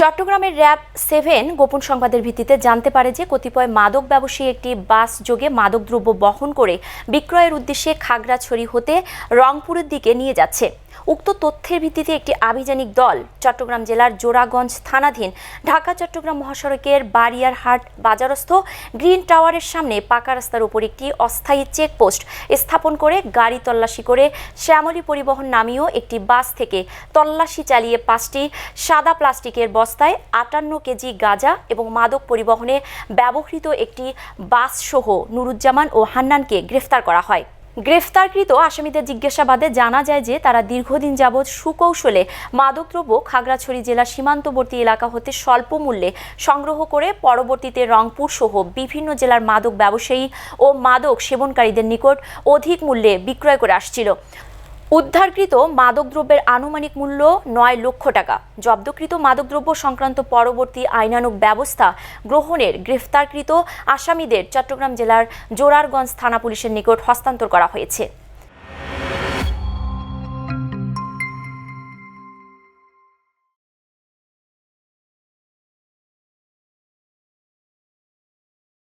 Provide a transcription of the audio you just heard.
চট্টগ্রামের RAB seven গোপন সংবাদের ভিত্তিতে জানতে পারে যে কতিপয় মাদক ব্যবসায়ী একটি বাস যোগে মাদকদ্রব্য বহন করে বিক্রয়ের উদ্দেশ্যে খাগড়াছড়ি হতে রংপুরের দিকে নিয়ে যাচ্ছে। উক্ত তথ্যের ভিত্তিতে একটি আভিযানিক দল চট্টগ্রাম জেলার জোড়াগঞ্জ থানাধীন ঢাকা চট্টগ্রাম মহাসড়কের বারিয়ারহাট বাজারস্থ গ্রিন টাওয়ারের সামনে পাকা রাস্তার উপর একটি অস্থায়ী চেকপোস্ট স্থাপন করে গাড়ি তল্লাশি করে শ্যামলী পরিবহন নামীয় একটি বাস থেকে তল্লাশি চালিয়ে পাঁচটি সাদা প্লাস্টিকের বস্তায় আটান্ন কেজি গাঁজা এবং মাদক পরিবহনে ব্যবহৃত একটি বাস সহ নুরুজ্জামান ও হান্নানকে গ্রেফতার করা হয়। গ্রেফতারকৃত আসামিদের জিজ্ঞাসাবাদে জানা যায় যে তারা দীর্ঘদিন যাবৎ সুকৌশলে মাদকদ্রব্য খাগড়াছড়ি জেলার সীমান্তবর্তী এলাকা হতে স্বল্প মূল্যে সংগ্রহ করে পরবর্তীতে রংপুর সহ বিভিন্ন জেলার মাদক ব্যবসায়ী ও মাদক সেবনকারীদের নিকট অধিক মূল্যে বিক্রয় করে আসছিল। উদ্ধারকৃত মাদকদ্রব্যের আনুমানিক মূল্য নয় লক্ষ টাকা। জব্দকৃত মাদকদ্রব্য সংক্রান্ত পরবর্তী আইনানুগ ব্যবস্থা গ্রহণের গ্রেফতারকৃত আসামিদের চট্টগ্রাম জেলার জোরারগঞ্জ থানা পুলিশের নিকট হস্তান্তর করা হয়েছে।